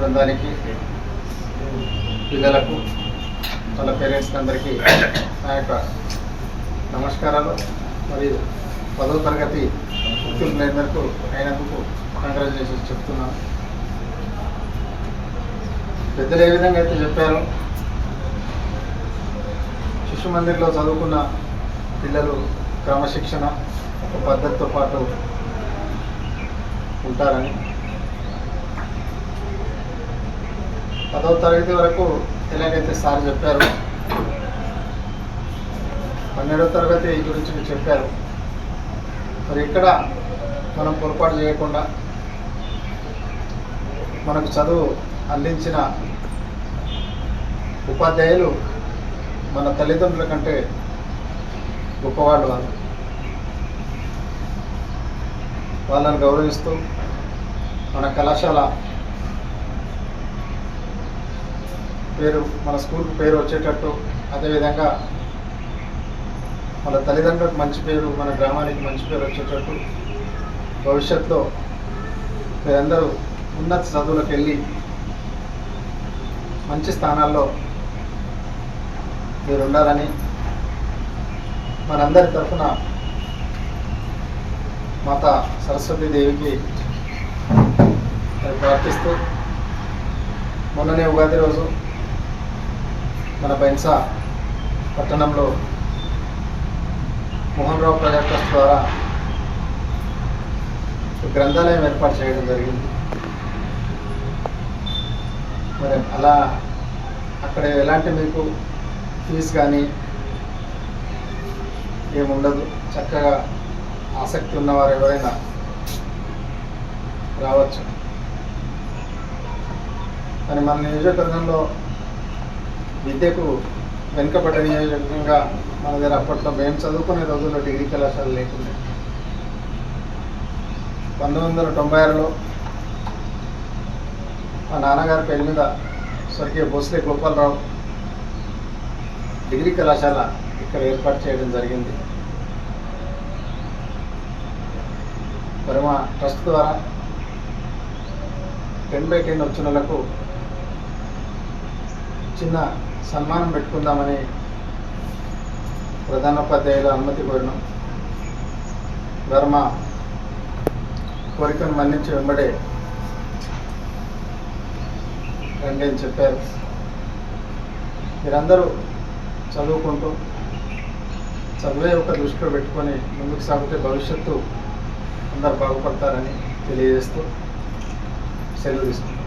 బృందానికి పిల్లలకు వాళ్ళ పేరెంట్స్కి అందరికీ నా యొక్క నమస్కారాలు. మరియు పదవ తరగతి ఉత్తీర్ణులందరికీ అయినందుకు కంగ్రాచులేషన్స్ చెప్తున్నాను. పెద్దలు ఏ విధంగా అయితే చెప్పారు శిశు మందిర్లో చదువుకున్న పిల్లలు క్రమశిక్షణ ఒక పద్ధతితో పాటు ఉంటారని పదవ తరగతి వరకు ఎలాగైతే సార్ చెప్పారు పన్నెండవ తరగతి గురించి చెప్పారు. మరి ఇక్కడ మనం పొరపాటు చేయకుండా మనకు చదువు అందించిన ఉపాధ్యాయులు మన తల్లిదండ్రుల కంటే గొప్పవాళ్ళు వాళ్ళు. వాళ్ళని గౌరవిస్తూ మన కళాశాల పేరు మన స్కూల్కి పేరు వచ్చేటట్టు అదేవిధంగా మన తల్లిదండ్రులకు మంచి పేరు మన గ్రామానికి మంచి పేరు వచ్చేటట్టు భవిష్యత్తులో మీరందరూ ఉన్నత చదువులకు వెళ్ళి మంచి స్థానాల్లో మీరు ఉండాలని మనందరి తరఫున మాత సరస్వతీదేవికి దేవికి ప్రార్థిస్తూ మొన్ననే ఉగాది రోజు మన బైన్సా పట్టణంలో మోహన్ రావు ప్రజా ట్రస్ట్ ద్వారా గ్రంథాలయం ఏర్పాటు చేయడం జరిగింది. మరి అలా అక్కడ ఎలాంటి మీకు ఫీజు కానీ ఏముండదు. చక్కగా ఆసక్తి ఉన్నవారు ఎవరైనా రావచ్చు. కానీ మన నియోజకవర్గంలో విద్యకు వెనుకబడ్డ నియోజకంగా మన దగ్గర అప్పట్లో మేము చదువుకునే రోజుల్లో డిగ్రీ కళాశాల లేకుండా. పంతొమ్మిది వందల తొంభై ఆరులో మా నాన్నగారి పేరు మీద స్వర్గీయ భోస్లే గోపాలరావు డిగ్రీ కళాశాల ఇక్కడ ఏర్పాటు చేయడం జరిగింది. మరి మా ట్రస్ట్ ద్వారా టెన్ బై టెన్ వచ్చిన వాళ్ళకు చిన్న సన్మానం పెట్టుకుందామని ప్రధానోపాధ్యాయుల అనుమతి కోరినాం. వారు కోరికను మన్నించి వెంబడే రండి అని చెప్పారు. మీరందరూ చదువుకుంటూ చదివే ఒక దృష్టిలో పెట్టుకొని ముందుకు సాగితే భవిష్యత్తు అందరు బాగుపడతారని తెలియజేస్తూ సెలవు తీసుకుంటాం